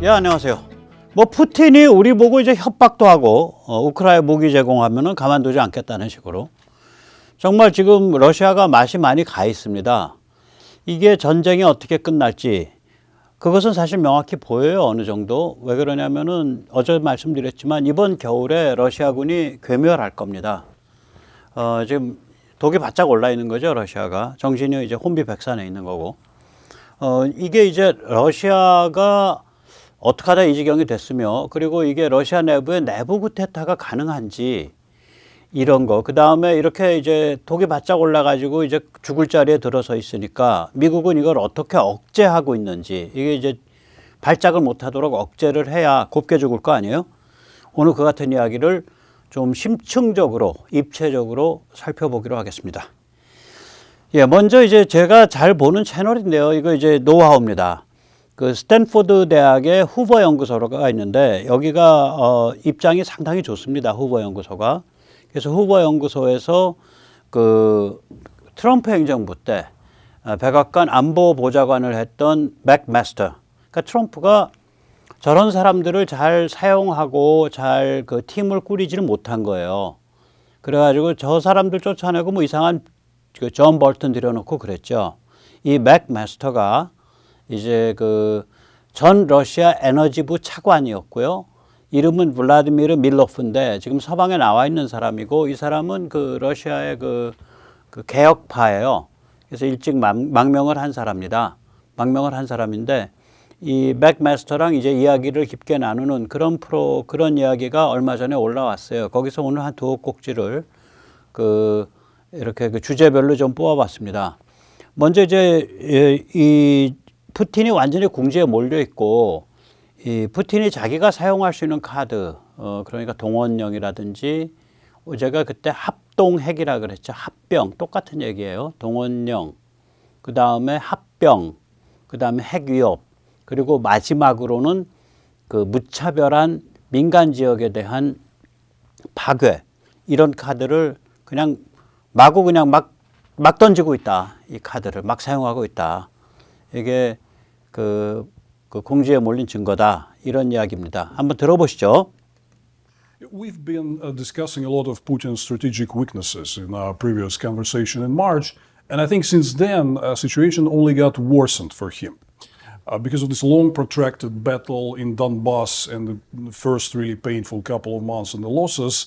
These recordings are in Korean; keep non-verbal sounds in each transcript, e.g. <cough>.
예, 안녕하세요. 뭐 푸틴이 우리 보고 이제 협박도 하고 어, 우크라이나 무기 제공하면은 가만두지 않겠다는 식으로 정말 지금 러시아가 맛이 많이 가 있습니다. 이게 전쟁이 어떻게 끝날지 그것은 사실 명확히 보여요 어느 정도 왜 그러냐면은 어제 말씀드렸지만 이번 겨울에 러시아군이 괴멸할 겁니다. 어, 지금 독이 바짝 올라 있는 거죠 러시아가 정신이 이제 혼비백산에 있는 거고 어, 이게 이제 러시아가 어떻게 하다 이 지경이 됐으며 그리고 이게 러시아 내부의 내부 구테타가 가능한지 이런 거. 그 다음에 이렇게 이제 독이 바짝 올라가지고 이제 죽을 자리에 들어서 있으니까 미국은 이걸 어떻게 억제하고 있는지 이게 이제 발작을 못 하도록 억제를 해야 곱게 죽을 거 아니에요? 오늘 그 같은 이야기를 좀 심층적으로 입체적으로 살펴보기로 하겠습니다. 예, 먼저 이제 제가 잘 보는 채널인데요. 이거 이제 노하우입니다. 그 스탠포드 대학의 후버 연구소가 있는데 여기가 어, 입장이 상당히 좋습니다. 후버 연구소가. 그래서 후보 연구소에서 그 트럼프 행정부 때 어, 백악관 안보 보좌관을 했던 맥마스터. 그러니까 트럼프가 저런 사람들을 잘 사용하고 잘 그 팀을 꾸리지를 못한 거예요. 그래가지고 저 사람들 쫓아내고 뭐 이상한 그존 볼튼 들여놓고 그랬죠. 이 맥마스터가 이제 그 전 러시아 에너지부 차관이었고요. 이름은 블라디미르 밀로프인데 지금 서방에 나와 있는 사람이고 이 사람은 그 러시아의 그, 그 개혁파예요. 그래서 일찍 망, 망명을 한 사람입니다. 망명을 한 사람인데 이 맥마스터랑 이제 이야기를 깊게 나누는 그런 프로 그런 이야기가 얼마 전에 올라왔어요. 거기서 오늘 한 두 꼭지를 그 이렇게 그 주제별로 좀 뽑아봤습니다. 먼저 이제 이 푸틴이 완전히 궁지에 몰려 있고 이 푸틴이 자기가 사용할 수 있는 카드, 어, 그러니까 동원령이라든지 제가 그때 합동핵이라 그랬죠. 합병 똑같은 얘기예요. 동원령, 그 다음에 합병, 그 다음에 핵위협, 그리고 마지막으로는 그 무차별한 민간 지역에 대한 파괴 이런 카드를 그냥 마구 그냥 막, 막 던지고 있다. 이 카드를 막 사용하고 있다. 이게 그, 그 공지에 몰린 증거다. 이런 이야기입니다. 한번 들어보시죠. We've been uh, discussing a lot of Putin's strategic weaknesses in our previous conversation in March, and I think since then, uh, situation only got worsened for him. Uh, because of this long protracted battle in Donbass and the first really painful couple of months and the losses,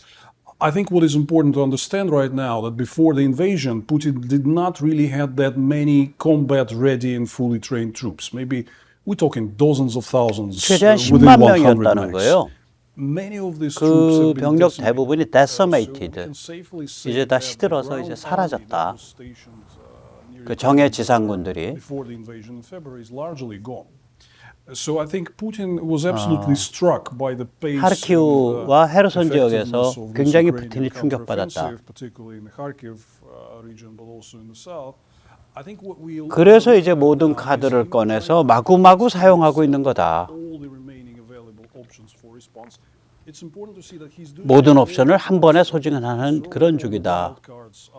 I think what is important to understand right now that before the invasion, Putin did not really have that many combat ready and fully trained troops. Maybe we're talking dozens of thousands uh, 최대한 within 10만 100 명이었다는 max. 거예요. Many of these 그 병력. 대부분이 decimated. 이제 다 시들어서 이제 사라졌다. uh, 그 정예 지상군들이 So I think Putin was absolutely struck by the pace 하르키우와 uh, 헤르손 지역에서 굉장히 푸틴이 충격받았다. uh, 그래서 이제 모든 카드를 꺼내서 마구마구 사용하고 있는 거다. 모든 옵션을 한 번에 소진하는 그런 once.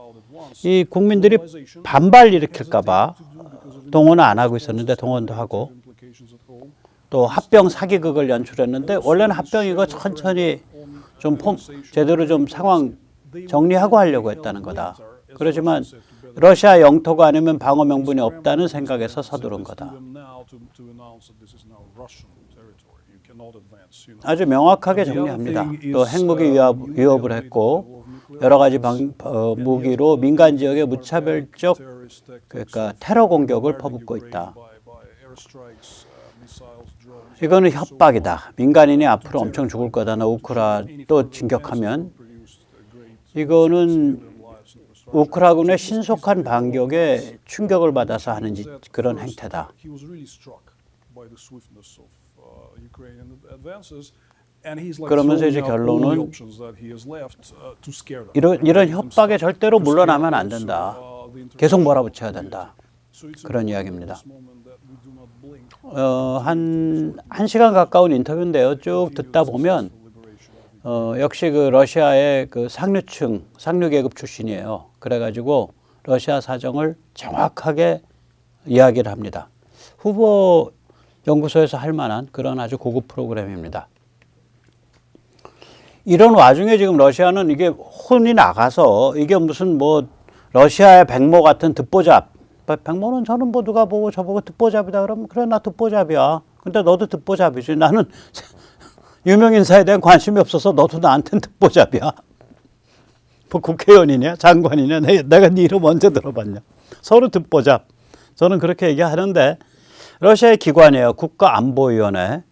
이 국민들이 반발 일으킬까봐 동원을 안 하고 있었는데 동원도 하고. 또 합병 사기극을 연출했는데 원래는 합병 이거 천천히 좀 폼, 제대로 좀 상황 정리하고 하려고 했다는 거다. 그렇지만 러시아 영토가 아니면 방어 명분이 없다는 생각에서 서두른 거다. 아주 명확하게 정리합니다. 또 핵무기 위협, 위협을 했고 여러 가지 방, 어, 무기로 민간 지역에 무차별적 그러니까 테러 공격을 퍼붓고 있다. by, by airstrikes, uh, missiles, drones. 이거는 협박이다. 민간인이 앞으로 엄청 죽을 거다. 나 우크라 또 진격하면 이거는. 우크라군의 신속한 반격에 충격을 받아서 하는 짓, 그런 행태다. Uh, 그러면서 이제 결론은 uh. 이런 이런 협박에 절대로 물러나면 안 된다. 계속 몰아붙여야 된다. 그런 이야기입니다. 어, 한, 한 시간 가까운 인터뷰인데요. 쭉 듣다 보면, 어, 역시 그 러시아의 그 상류층, 상류계급 출신이에요. 그래가지고 러시아 사정을 정확하게 이야기를 합니다. 후보 연구소에서 할 만한 그런 아주 고급 프로그램입니다. 이런 와중에 지금 러시아는 이게 혼이 나가서 이게 무슨 뭐 러시아의 백모 같은 듣보잡. 백모는 저는 뭐 누가 보고 저보고 듣보잡이다 그러면 그래 나 듣보잡이야. 근데 너도 듣보잡이지. 나는 <laughs> 유명 인사에 대한 관심이 없어서 너도 나한테는 듣보잡이야. 뭐 국회의원이냐 장관이냐 내, 내가 네 이름 언제 들어봤냐. 서로 듣보잡. 저는 그렇게 얘기하는데 러시아의 기관이에요. 국가안보위원회.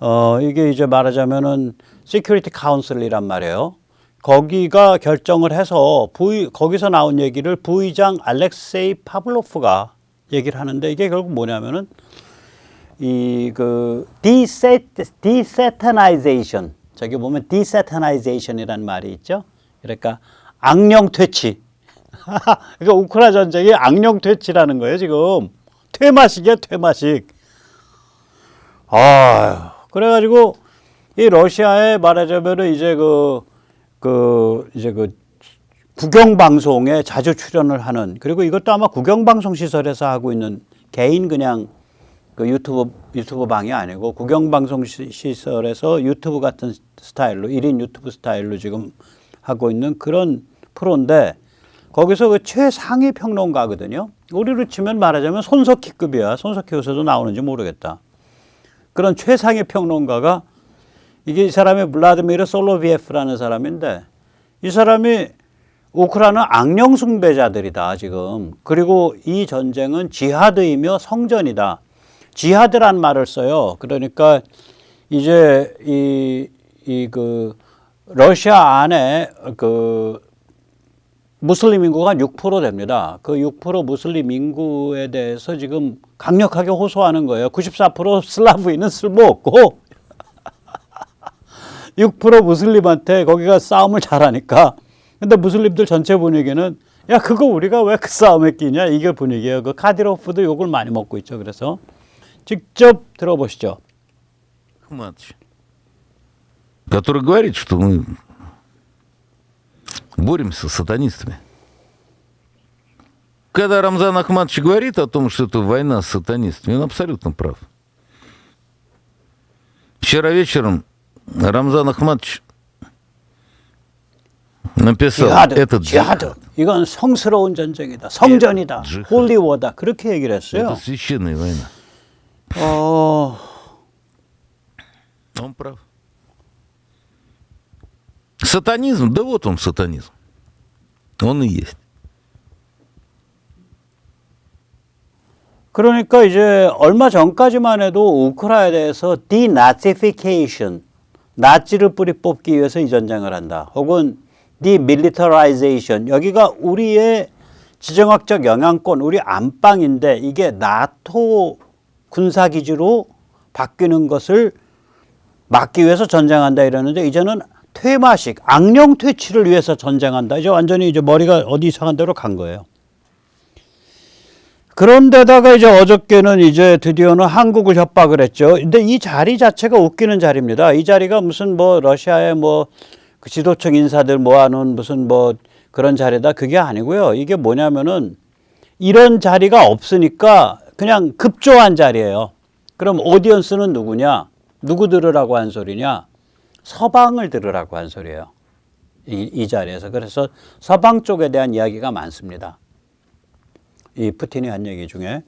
어, 이게 이제 말하자면은 시큐리티 카운슬이란 말이에요. 거기가 결정을 해서 부의, 거기서 나온 얘기를 부의장 알렉세이 파블로프가 얘기를 하는데 이게 결국 뭐냐면은 이그 디세타나이제이션 저기 보면 디세타나이제이션이라는 말이 있죠. 그러니까 악령 퇴치. <laughs> 그러니까 우크라 전쟁이 악령 퇴치라는 거예요 지금 퇴마식이야 퇴마식. 아 그래 가지고 이 러시아에 말하자면은 이제 그, 그, 이제 그 국영 방송에 자주 출연을 하는 그리고 이것도 아마 국영 방송 시설에서 하고 있는 개인 그냥 그 유튜브 유튜브 방이 아니고 국영 방송 시- 시설에서 유튜브 같은 스타일로 1인 유튜브 스타일로 지금 하고 있는 그런 프로인데 거기서 그 최상위 평론가거든요. 우리로 치면 말하자면 손석희급이야. 손석희 요새도 나오는지 모르겠다. 그런 최상위 평론가가 이게 이 사람이 블라드미르 솔로비에프라는 사람인데 이 사람이 우크라이나 악령 숭배자들이다 지금 그리고 이 전쟁은 지하드이며 성전이다 지하드란 말을 써요 그러니까 이제 이 이 그 러시아 안에 그 무슬림 인구가 6% 됩니다. 그 6% 무슬림 인구에 대해서 지금 강력하게 호소하는 거예요. 94% 슬라브인은 쓸모없고 6% 무슬림한테 거기가 싸움을 잘하니까. 근데 무슬림들 전체 분위기는 야 그거 우리가 왜 그 싸움에 끼냐 이게 분위기예요. 그 카디로프도 욕을 많이 먹고 있죠. 그래서 직접 들어보시죠. Ахматович, который говорит, что мы боремся с сатанистами. Когда Рамзан Ахматович говорит о том, что это война с сатанистами, он абсолютно прав. Вчера вечером Рамзан Ахматович написал 지하드, этот 지하드. 이건 성스러운 전쟁이다. 성전이다. 지하드. 홀리워다. 그렇게 얘기를 했어요. Это священная война. 어, Он прав. Сатанизм, да вот он сатанизм. Он и есть. 그러니까 이제 얼마 전까지만 해도 우크라이나에 대해서 디나치피케이션, 나치를 뿌리 뽑기 위해서 이 전쟁을 한다. 혹은 디밀리터라이제이션, 여기가 우리의 지정학적 영향권, 우리 안방인데 이게 나토 군사 기지로 바뀌는 것을 막기 위해서 전쟁한다 이러는데 이제는 퇴마식, 악령 퇴치를 위해서 전쟁한다. 이제 완전히 이제 머리가 어디 이상한 데로 간 거예요. 그런데다가 이제 어저께는 이제 드디어는 한국을 협박을 했죠. 근데 이 자리 자체가 웃기는 자리입니다. 이 자리가 무슨 뭐 러시아의 뭐 그 지도층 인사들 모아놓은 무슨 뭐 그런 자리다 그게 아니고요. 이게 뭐냐면은 이런 자리가 없으니까 그냥 급조한 자리예요. 그럼 오디언스는 누구냐? 누구 들으라고 한 소리냐? 서방을 들으라고 한 소리예요. 이, 이 자리에서. 그래서 서방 쪽에 대한 이야기가 많습니다. 이 푸틴이 한 얘기 중에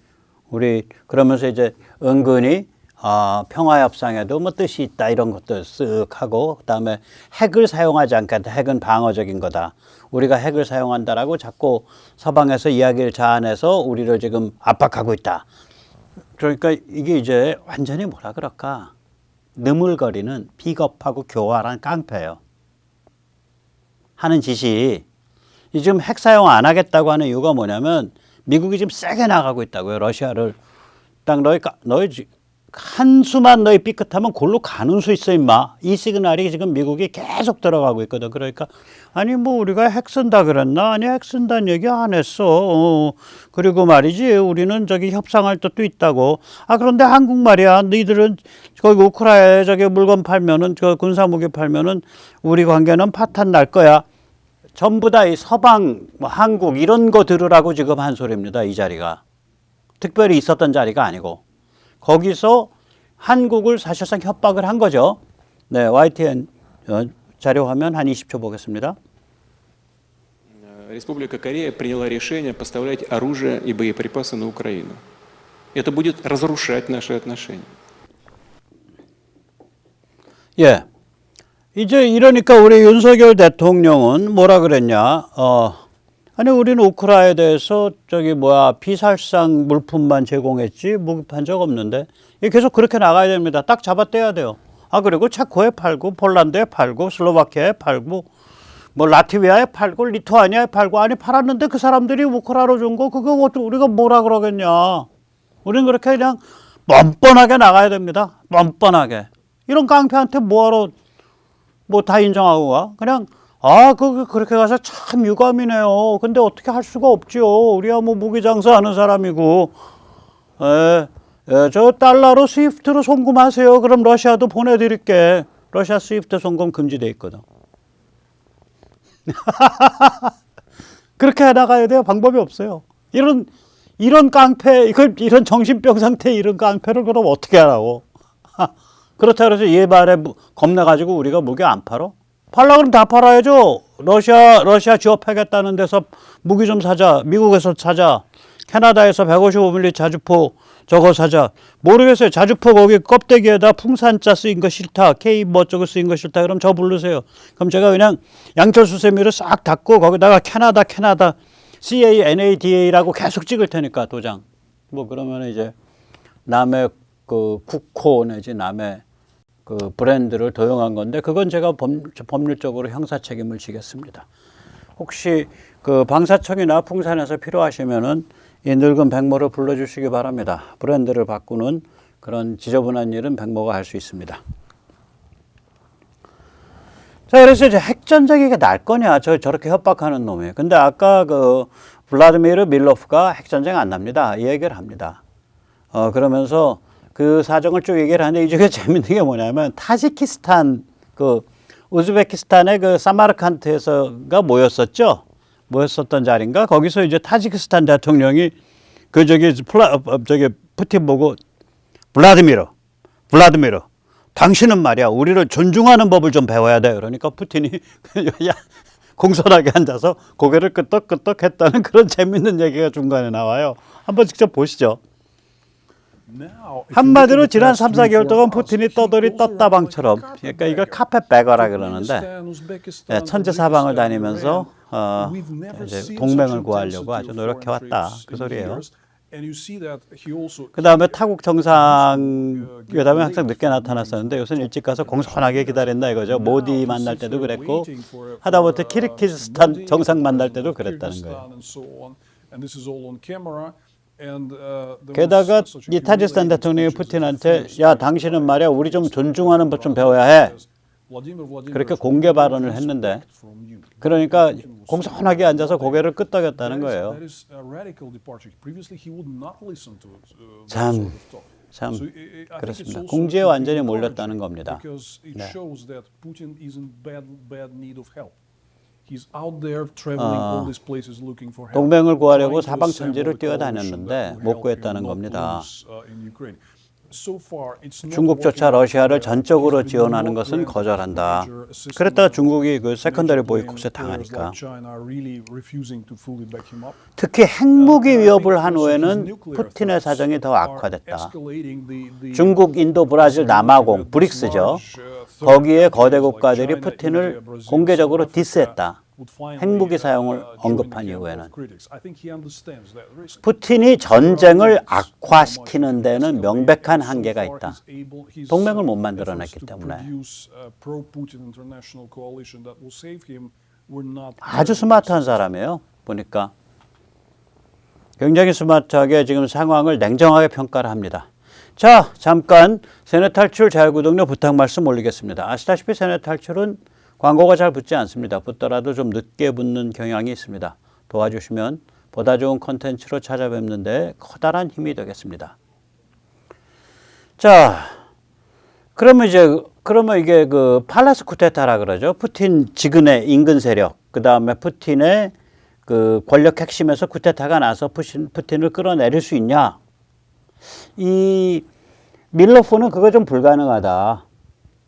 우리 그러면서 이제 은근히 아, 평화 협상에도 뭐 뜻이 있다 이런 것도 쓱 하고 그다음에 핵을 사용하지 않겠다. 핵은 방어적인 거다. 우리가 핵을 사용한다라고 자꾸 서방에서 이야기를 자아내서 우리를 지금 압박하고 있다. 그러니까 이게 이제 완전히 뭐라 그럴까? 느물거리는 비겁하고 교활한 깡패예요. 하는 짓이 이 지금 핵 사용 안 하겠다고 하는 이유가 뭐냐면 미국이 지금 세게 나가고 있다고요. 러시아를 딱 너희 까- 너희 지- 한 수만 너희 삐끗하면 골로 가는 수 있어 임마. 이 시그널이 지금 미국이 계속 들어가고 있거든. 그러니까 아니 뭐 우리가 핵 쓴다 그랬나? 아니 핵 쓴다는 얘기 안 했어. 어. 그리고 말이지 우리는 저기 협상할 뜻도 있다고. 아 그런데 한국 말이야. 너희들은 거기 우크라이나에 저기 물건 팔면은 저 군사 무기 팔면은 우리 관계는 파탄 날 거야. 전부 다 이 서방, 뭐 한국 이런 거 들으라고 지금 한 소리입니다. 이 자리가. 특별히 있었던 자리가 아니고. 거기서 한국을 사실상 협박을 한 거죠. 네, YTN 어, 자료 화면 한 20초 보겠습니다. Э, Республика Корея приняла решение поставлять оружие и боеприпасы на Украину. Это будет разрушать наши отношения. 예. 이제 이러니까 우리 윤석열 대통령은 뭐라 그랬냐? 어, 아니 우리는 우크라이나에 대해서 저기 뭐야 비살상 물품만 제공했지 판적 없는데 이 계속 그렇게 나가야 됩니다. 딱 잡아떼야 돼요. 아 그리고 체코에 팔고 폴란드에 팔고 슬로바키아에 팔고 뭐 라트비아에 팔고 리투아니아에 팔고 아니 팔았는데 그 사람들이 우크라이나로 준 거 그거 어떻게 우리가 뭐라 그러겠냐? 우리는 그렇게 그냥 뻔뻔하게 나가야 됩니다. 뻔뻔하게 이런 깡패한테 뭐하러 뭐 다 인정하고 가? 그냥 아, 그 그렇게 가서 참 유감이네요. 근데 어떻게 할 수가 없죠. 우리야 뭐 무기 장사 하는 사람이고, 에, 에, 저 달러로 스위프트로 송금하세요. 그럼 러시아도 보내드릴게. 러시아 스위프트 송금 금지돼 있거든. <laughs> 그렇게 해나가야 돼요. 방법이 없어요. 이런 이런 깡패, 이걸 이런 정신병 상태 이런 깡패를 그럼 어떻게 하라고? <laughs> 그렇다 그래서 얘 말에 무- 겁나가지고 우리가 무기 안 팔어? 팔라 그러면 다 팔아야죠. 러시아 러시아 지원하겠다는 데서 무기 좀 사자. 미국에서 사자. 캐나다에서 155mm 자주포 저거 사자. 모르겠어요. 자주포 거기 껍데기에다 풍산자 쓰인 거 싫다. K 뭐 저거 쓰인 거 싫다. 그럼 저 부르세요. 그럼 제가 그냥 양철 수 세미를 싹 닫고 거기다가 캐나다 캐나다 C A N A D A라고 계속 찍을 테니까 도장. 뭐 그러면 이제 남의 그 국호 내지 남의 그 브랜드를 도용한 건데 그건 제가 법, 법률적으로 형사 책임을 지겠습니다. 혹시 그 방사청이나 풍산에서 필요하시면은 이 늙은 백모를 불러주시기 바랍니다. 브랜드를 바꾸는 그런 지저분한 일은 백모가 할 수 있습니다. 자, 그래서 이제 핵전쟁이 날 거냐, 저, 저렇게 협박하는 놈이. 근데 아까 그 블라드미르 밀로프가 핵전쟁 안 납니다. 이 얘기를 합니다. 어, 그러면서 그 사정을 쭉 얘기를 하는데 이 중에 <laughs> 재밌는 게 뭐냐면 타지키스탄, 그 우즈베키스탄의 그 사마르칸트에서가 모였었죠. 모였었던 자리인가? 거기서 이제 타지키스탄 대통령이 그 저기 플라, 어, 저기 푸틴 보고 블라드미르, 블라드미르, 당신은 말이야 우리를 존중하는 법을 좀 배워야 돼. 그러니까 푸틴이 <laughs> 야 공손하게 앉아서 고개를 끄덕끄덕 했다는 그런 <laughs> 재밌는 얘기가 중간에 나와요. 한번 직접 보시죠. 한마디로 지난 past 3, three, 4개월 four 동안 푸틴이 떠돌이 떴다방처럼 그러니까 이걸. 카펫베거라 그러는데 예, 천재 사방을 Tajikistan, 다니면서 어, 동맹을 구하려고 아주 노력해왔다. 그 소리예요. 그 다음에 타국 정상 회담에 항상 늦게 나타났었는데 요새는 일찍 가서 공손하게 기다렸나 이거죠. 모디 만날 때도 그랬고 하다못해 uh, Modi, 정상 만날 때도 그랬다는 거예요. Uh, 게다가 이 타지스탄 대통령이 푸틴한테 야 당신은 말이야 우리 좀 존중하는 법 좀 배워야 해. 그렇게 공개 발언을 했는데. 그러니까 공손하게 앉아서 고개를 끄덕였다는 거예요. uh, 참. 참 그렇습니다. 궁지에 be 완전히 몰렸다는 겁니다. 네. Help. 동맹을 구하려고 사방 천지를 assemble the 뛰어다녔는데 못 구했다는 겁니다. uh, 중국조차 러시아를. 전적으로 지원하는 것은 거절한다. by 중국이 그 세컨더리 보이콧에 당하니까. 특히 핵무기 Uh, 위협을 한 후에는 푸틴의 사정이 더 악화됐다. 중국, 인도, 브라질, 남아공, 브릭스죠. 거기에 거대 국가들이 푸틴을 공개적으로 디스했다. 핵무기 사용을 언급한 이후에는. 푸틴이 전쟁을 악화시키는 데는 명백한 한계가 있다. 동맹을 못 만들어냈기 때문에. 아주 스마트한 사람이에요. 보니까 굉장히 스마트하게 지금 상황을 냉정하게 평가를 합니다. 자, 잠깐 세뇌 탈출 자유구독료 부탁 말씀 올리겠습니다. 아시다시피 세뇌 탈출은 광고가 잘 붙지 않습니다. 붙더라도 좀 늦게 붙는 경향이 있습니다. 도와주시면 보다 좋은 컨텐츠로 찾아뵙는데 커다란 힘이 되겠습니다. 자, 그러면 이제 그러면 이게 그 팔라스 쿠데타라 그러죠. 푸틴 지근의 인근 세력, 그 다음에 푸틴의 그 권력 핵심에서 쿠데타가 나서 푸신, 푸틴을 끌어내릴 수 있냐? 이 밀러프는 그거 좀 불가능하다.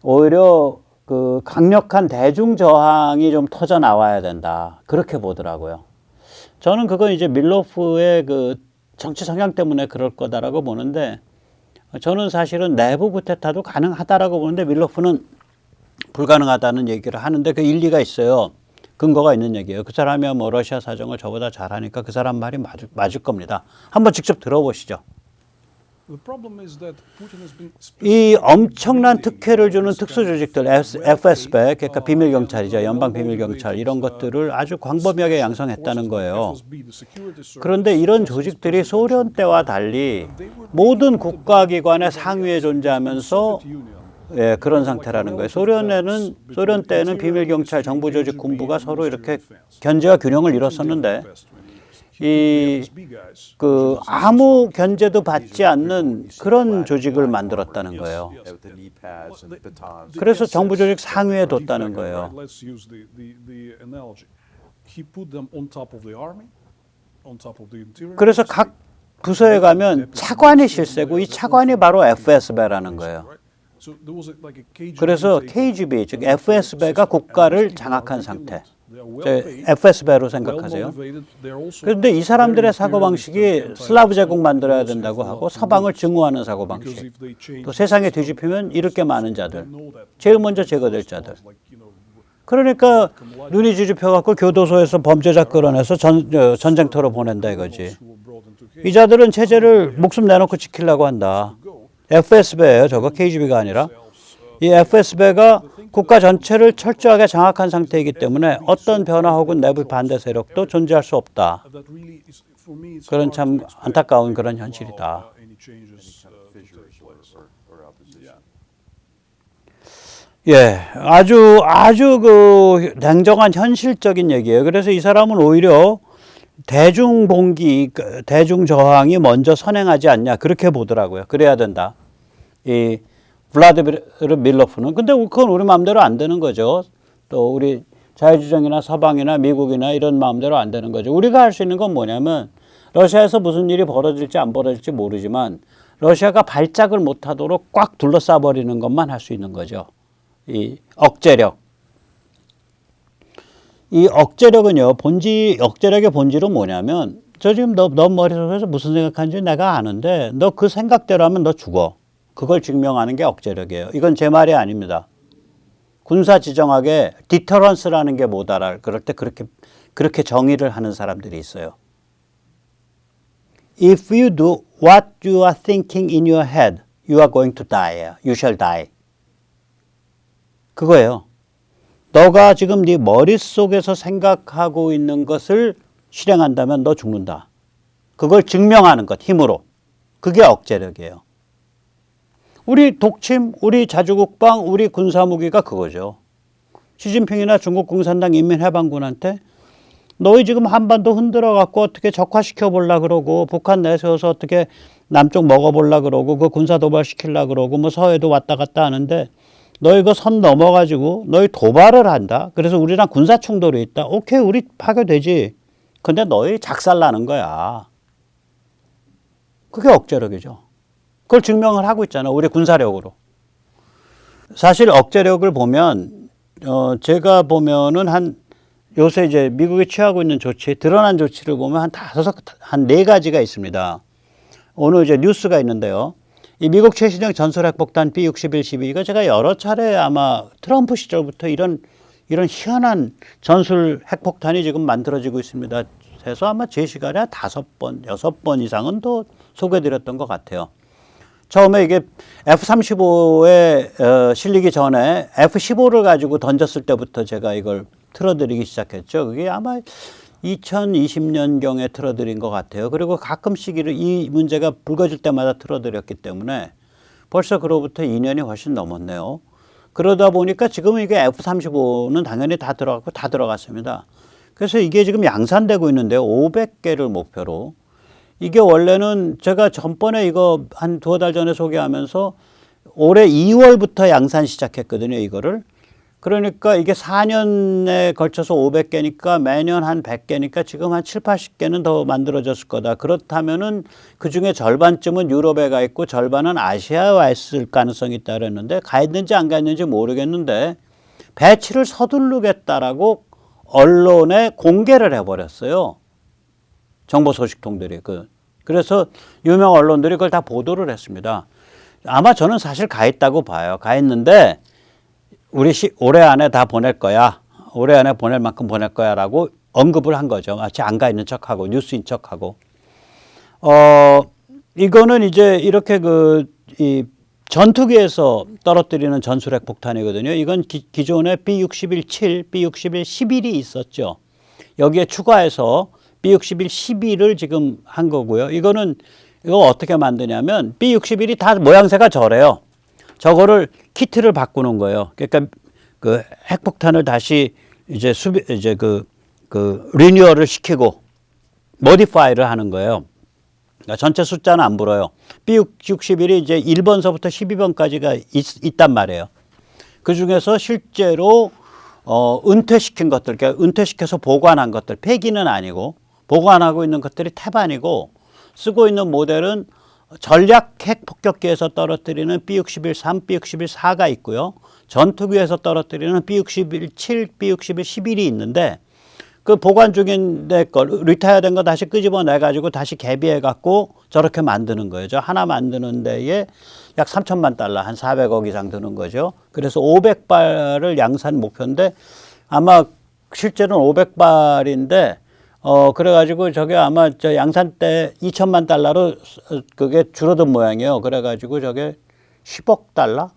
오히려 그 강력한 대중 저항이 좀 터져 나와야 된다. 그렇게 보더라고요. 저는 그건 이제 밀러프의 그 정치 성향 때문에 그럴 거다라고 보는데 저는 사실은 내부 구테타도 가능하다라고 보는데 밀러프는 불가능하다는 얘기를 하는데 그 일리가 있어요. 근거가 있는 얘기예요. 그 사람이야 뭐 러시아 사정을 저보다 잘하니까 그 사람 말이 맞을, 맞을 겁니다. 한번 직접 들어보시죠. 이 엄청난 특혜를 주는 특수조직들 FSB, 그러니까 비밀 경찰이죠, 연방 비밀 경찰 이런 것들을 아주 광범위하게 양성했다는 거예요. 그런데 이런 조직들이 소련 때와 달리 모든 국가기관의 상위에 존재하면서 예, 그런 상태라는 거예요. 소련에는 소련 때는 비밀 경찰, 정부 조직, 군부가 서로 이렇게 견제와 균형을 이뤘었는데 이 그 아무 견제도 받지 않는 그런 조직을 만들었다는 거예요. 그래서 정부 조직 상위에 뒀다는 거예요. 그래서 각 부서에 가면 차관이 실세고 이 차관이 바로 FSB라는 거예요. 그래서. KGB 즉 FSB가 국가를 장악한 상태. FSB로 생각하세요. 그런데 이 사람들의 사고 방식이 슬라브 제국 만들어야 된다고 하고 서방을 증오하는 사고 방식. 또 세상에 뒤집히면 이렇게 많은 자들. 제일 먼저 제거될 자들. 그러니까 눈이 뒤집혀 갖고 교도소에서 범죄자 끌어내서 전, 어, 전쟁터로 보낸다 이거지. 이 자들은 체제를 목숨 내놓고 지키려고 한다. FSB예요. 저거 KGB가 아니라. 이 FSB가 국가 전체를 철저하게 장악한 상태이기 때문에 어떤 변화 혹은 내부 반대 세력도 존재할 수 없다. 그런 참 안타까운 그런 현실이다. 예, 아주 아주 그 냉정한 현실적인 얘기예요. 그래서 이 사람은 오히려 대중 봉기, 그 대중 저항이 먼저 선행하지 않냐 그렇게 보더라고요. 그래야 된다. 이 블라디미르 밀로프는 근데 그건 우리 마음대로 안 되는 거죠. 또 우리 자유주정이나 서방이나 미국이나 이런 마음대로 안 되는 거죠. 우리가 할 수 있는 건 뭐냐면 러시아에서 무슨 일이 벌어질지 안 벌어질지 모르지만 러시아가 발작을 못하도록 꽉 둘러싸 버리는 것만 할 수 있는 거죠. 이 억제력. 이 억제력은요, 본지, 억제력의 본질은 뭐냐면, 저 지금 너, 너 머릿속에서 무슨 생각하는지 내가 아는데, 너 그 생각대로 하면 너 죽어. 그걸 증명하는 게 억제력이에요. 이건 제 말이 아닙니다. 군사 지정학에 디터런스라는 게 뭐다라 그럴 때 그렇게, 그렇게 정의를 하는 사람들이 있어요. If you do what you are thinking in your head, you are going to die. You shall die. 그거예요. 너가 지금 네 머릿속에서 생각하고 있는 것을 실행한다면 너 죽는다. 그걸 증명하는 것, 힘으로. 그게 억제력이에요. 우리 독침, 우리 자주국방, 우리 군사무기가 그거죠. 시진핑이나 중국 공산당 인민해방군한테 너희 지금 한반도 흔들어 갖고 어떻게 적화시켜 볼라 그러고 북한 내세워서 어떻게 남쪽 먹어 볼라 그러고 그 군사 도발 시킬라 그러고 뭐 서해도 왔다 갔다 하는데 너희 그선 넘어 가지고 너희 도발을 한다. 그래서 우리랑 군사 충돌이 있다. 오케이, 우리 파괴되지. 근데 너희 작살 나는 거야. 그게 억제력이죠. 그걸 증명을 하고 있잖아. 우리 군사력으로. 사실 억제력을 보면 어 제가 보면은 한 요새 이제 미국이 취하고 있는 조치, 드러난 조치를 보면 한 다섯, 한 네 가지가 있습니다. 오늘 이제 뉴스가 있는데요. 이 미국 최신형 전술 핵폭탄 B6112 이거 제가 여러 차례 아마 트럼프 시절부터 이런 이런 희한한 전술 핵폭탄이 지금 만들어지고 있습니다. 해서 아마 제 시간에 한 다섯 번, 여섯 번 이상은 더 소개드렸던 것 같아요. 처음에 이게 F-35에 어, 실리기 전에 F-15를 가지고 던졌을 때부터 제가 이걸 틀어드리기 시작했죠. 그게 아마 2020년경에 틀어드린 것 같아요. 그리고 가끔씩 이 문제가 불거질 때마다 틀어드렸기 때문에 벌써 그로부터 2년이 훨씬 넘었네요. 그러다 보니까 지금 이게 F-35는 당연히 다 들어갔고 다 들어갔습니다. 그래서 이게 지금 양산되고 있는데요. 500개를 목표로. 이게 원래는 제가 전번에 이거 한 두어 달 전에 소개하면서 올해 2월부터 양산 시작했거든요, 이거를. 그러니까 이게 4년에 걸쳐서 500개니까 매년 한 100개니까 지금 한 7, 80개는 더 만들어졌을 거다. 그렇다면은 그 중에 절반쯤은 유럽에 가 있고 절반은 아시아에 와 있을 가능성이 있다 그랬는데 가 있는지 안 가 있는지 모르겠는데 배치를 서두르겠다라고 언론에 공개를 해버렸어요. 정보 소식통들이 그 그래서 유명 언론들이 그걸 다 보도를 했습니다. 아마 저는 사실 가 있다고 봐요. 가 있는데 우리 시, 올해 안에 다 보낼 거야. 올해 안에 보낼 만큼 보낼 거야라고 언급을 한 거죠. 마치 안 가 있는 척하고 뉴스인 척하고. 어 이거는 이제 이렇게 그이 전투기에서 떨어뜨리는 전술핵 폭탄이거든요. 이건 기, 기존에 B61 7, B61 11이 있었죠. 여기에 추가해서 B61 12를 지금 한 거고요. 이거는 이거 어떻게 만드냐면 B61이 다 모양새가 저래요. 저거를 키트를 바꾸는 거예요. 그러니까 그 핵폭탄을 다시 이제 수비 이제 그그 리뉴얼을 시키고 모디파이를 하는 거예요. 그러니까 전체 숫자는 안 불어요. B61이 이제 1번서부터 12번까지가 있, 있단 말이에요. 그 중에서 실제로 어, 은퇴시킨 것들, 그러니까 은퇴시켜서 보관한 것들, 폐기는 아니고 보관하고 있는 것들이 태반이고 쓰고 있는 모델은 전략 핵 폭격기에서 떨어뜨리는 B61 3, B61 4가 있고요. 전투기에서 떨어뜨리는 B61 7, B61 11이 있는데 그 보관 중인 데걸 리타이어 된거 다시 끄집어내 가지고 다시 개비해 갖고 저렇게 만드는 거예요. 저 하나 만드는 데에 약 3천만 달러 한 400억 이상 드는 거죠. 그래서 500발을 양산 목표인데 아마 실제로는 500발인데 어 그래 가지고 저게 아마 저 양산 때 2천만 달러로 그게 줄어든 모양이에요. 그래 가지고 저게 10억 달러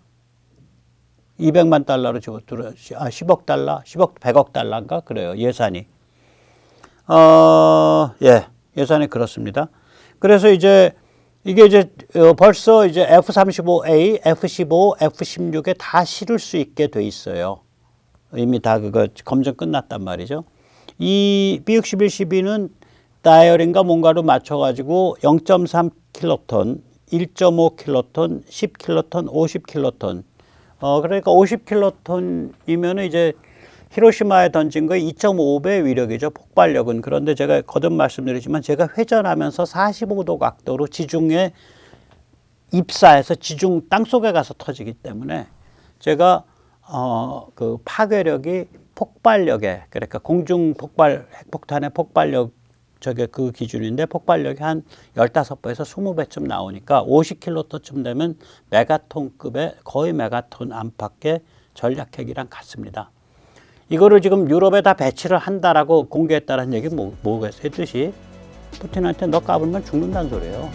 200만 달러로 줄어 아 10억 달러, 10억 100억 달러인가 그래요. 예산이. 어, 예. 예산이 그렇습니다. 그래서 이제 이게 이제 어, 벌써 이제 F-35A, F-15, F-16에 다 실을 수 있게 돼 있어요. 이미 다 그거 검증 끝났단 말이죠. 이 B61 12는 다이얼인가 뭔가로 맞춰가지고 0.3 킬로톤, 1.5 킬로톤, 10 킬로톤, 50 킬로톤. 어 그러니까 50 킬로톤이면은 이제 히로시마에 던진 거의 2.5배 위력이죠. 폭발력은. 그런데 제가 거듭 말씀드리지만 제가 회전하면서 45도 각도로 지중해 입사해서 지중 땅 속에 가서 터지기 때문에 제가 어 그 파괴력이 폭발력에 그러니까 공중 폭발 핵폭탄의 폭발력 저게 그 기준인데 폭발력이 한 15배에서 20배쯤 나오니까 50킬로톤쯤 되면 메가톤급의 거의 메가톤 안팎의 전략핵이랑 같습니다. 이거를 지금 유럽에 다 배치를 한다라고 공개했다는 얘기 뭐, 뭐겠어요? 뜻이 푸틴한테 너 까불면 죽는다는 소리예요.